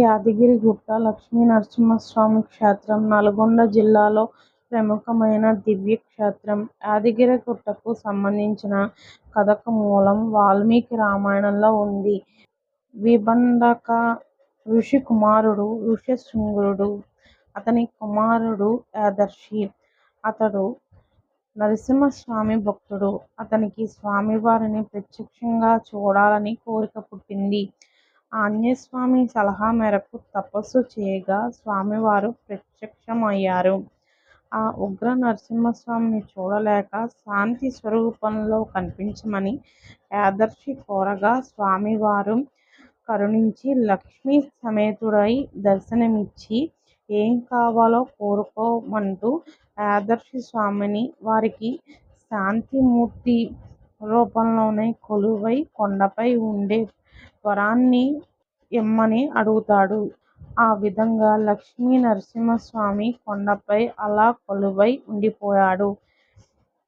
యాదగిరిగుట్ట లక్ష్మీనరసింహస్వామి క్షేత్రం నల్గొండ జిల్లాలో ప్రముఖమైన దివ్యక్షేత్రం. యాదగిరిగుట్టకు సంబంధించిన కథకు మూలం వాల్మీకి రామాయణంలో ఉంది. విభీషణ ఋషి కుమారుడు ఋష్యశృంగుడు. అతని కుమారుడు యాదర్శి. అతడు నరసింహస్వామి భక్తుడు. అతనికి స్వామివారిని ప్రత్యక్షంగా చూడాలని కోరిక పుట్టింది. ఆంజనేయస్వామి సలహా మేరకు తపస్సు చేయగా స్వామివారు ప్రత్యక్షమయ్యారు. ఆ ఉగ్ర నరసింహస్వామిని చూడలేక శాంతి స్వరూపంలో కనిపించమని యాదర్శి కోరగా స్వామివారు కరుణించి లక్ష్మీ సమేతుడై దర్శనమిచ్చి ఏం కావాలో కోరుకోమంటూ యాదర్శి స్వామిని వారికి శాంతిమూర్తి రూపంలోనే కొలువై కొండపై ఉండే వరాన్ని ఇమ్మని అడుగుతాడు. ఆ విధంగా లక్ష్మీనరసింహస్వామి కొండపై అలా కొలువై ఉండిపోయాడు.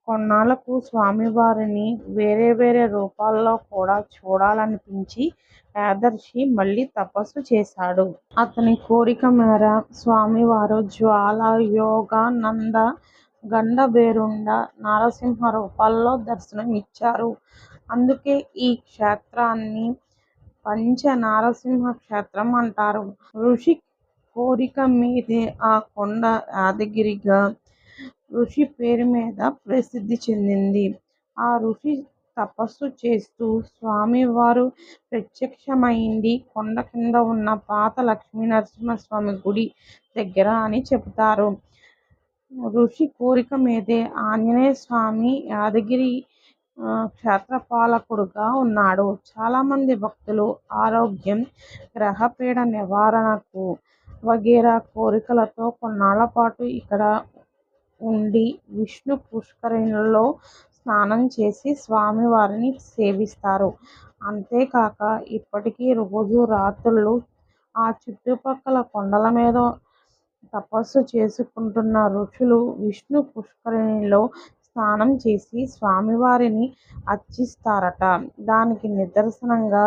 కొన్నాళ్ళకు స్వామివారిని వేరే వేరే రూపాల్లో కూడా చూడాలనిపించి యాదర్శి మళ్ళీ తపస్సు చేశాడు. అతని కోరిక మేర స్వామివారు జ్వాల, యోగానంద, గండభేరుండ, నరసింహ రూపాల్లో దర్శనం ఇచ్చారు. అందుకే ఈ క్షేత్రాన్ని పంచ నరసింహ క్షేత్రం అంటారు. ఋషి కోరిక మీదే ఆ కొండ యాదగిరిగా ఋషి పేరు మీద ప్రసిద్ధి చెందింది. ఆ ఋషి తపస్సు చేస్తూ స్వామివారు ప్రత్యక్షమైంది కొండ కింద ఉన్న పాత లక్ష్మీనరసింహస్వామి గుడి దగ్గర అని చెబుతారు. ఋషి కోరిక మీదే ఆంజనేయస్వామి యాదగిరి క్షేత్రపాలకుడుగా ఉన్నాడు. చాలామంది భక్తులు ఆరోగ్యం, గ్రహపీడ నివారణకు వగైరా కోరికలతో కొన్నాళ్ళపాటు ఇక్కడ ఉండి విష్ణు పుష్కరిణిలో స్నానం చేసి స్వామివారిని సేవిస్తారు. అంతేకాక ఇప్పటికీ రోజు రాత్రులు ఆ చుట్టుపక్కల కొండల మీద తపస్సు చేసుకుంటున్న ఋషులు విష్ణు పుష్కరిణిలో స్నానం చేసి స్వామివారిని అర్చిస్తారట. దానికి నిదర్శనంగా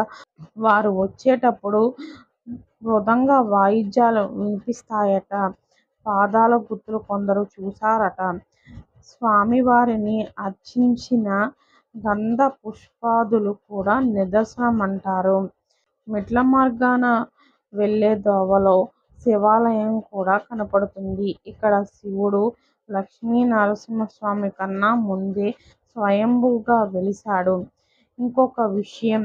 వారు వచ్చేటప్పుడు మృదంగ వాయిద్యాలు వినిపిస్తాయట. పాదాల గుర్తులు కొందరు చూశారట. స్వామివారిని అర్చించిన గంధ పుష్పాదులు కూడా నిదర్శనం అంటారు మెట్ల మార్గాన వెళ్ళే దోవలో శివాలయం కూడా కనపడుతుంది. ఇక్కడ శివుడు లక్ష్మీ నరసింహ స్వామి కన్నా ముందే స్వయంభూగా వెలిశాడు. ఇంకొక విషయం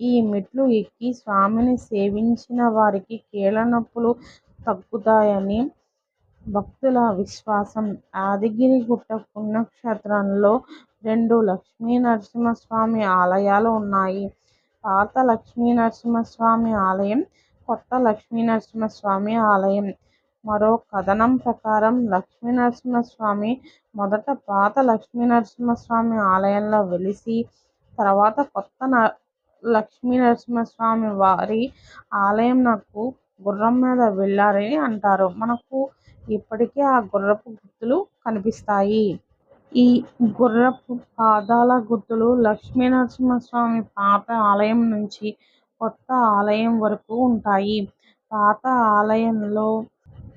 ఈ మెట్లు ఎక్కి స్వామిని సేవించిన వారికి కీళ్ళనొప్పులు తగ్గుతాయని భక్తుల విశ్వాసం. యాదగిరిగుట్ట పుణ్యక్షేత్రంలో రెండు లక్ష్మీ నరసింహస్వామి ఆలయాలు ఉన్నాయి. పాత లక్ష్మీ నరసింహస్వామి ఆలయం, కొత్త లక్ష్మీనరసింహస్వామి ఆలయం. మరో కథనం ప్రకారం లక్ష్మీనరసింహస్వామి మొదట పాత లక్ష్మీనరసింహస్వామి ఆలయంలో వెలిసి తర్వాత కొత్త లక్ష్మీనరసింహస్వామి వారి ఆలయం నాకు గుర్రం మీద వెళ్ళారని అంటారు. మనకు ఇప్పటికీ ఆ గుర్రపు గుర్తులు కనిపిస్తాయి. ఈ గుర్రపు పాదాల గుర్తులు లక్ష్మీనరసింహస్వామి పాత ఆలయం నుంచి కొత్త ఆలయం వరకు ఉంటాయి. పాత ఆలయంలో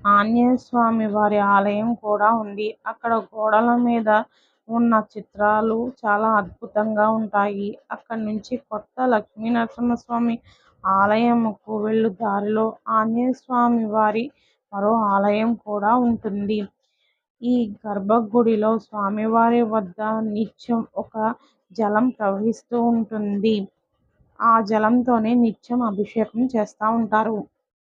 ఆంజనేయస్వామి వారి ఆలయం కూడా ఉంది. అక్కడ గోడల మీద ఉన్న చిత్రాలు చాలా అద్భుతంగా ఉంటాయి. అక్కడి నుంచి కొత్త లక్ష్మీనరసింహస్వామి ఆలయంకు వెళ్ళు దారిలో ఆంజనేయస్వామివారి మరో ఆలయం కూడా ఉంటుంది. ఈ గర్భగుడిలో స్వామివారి వద్ద నిత్యం ఒక జలం ప్రవహిస్తూ ఉంటుంది. ఆ జలంతోనే నిత్యం అభిషేకం చేస్తుంటారు.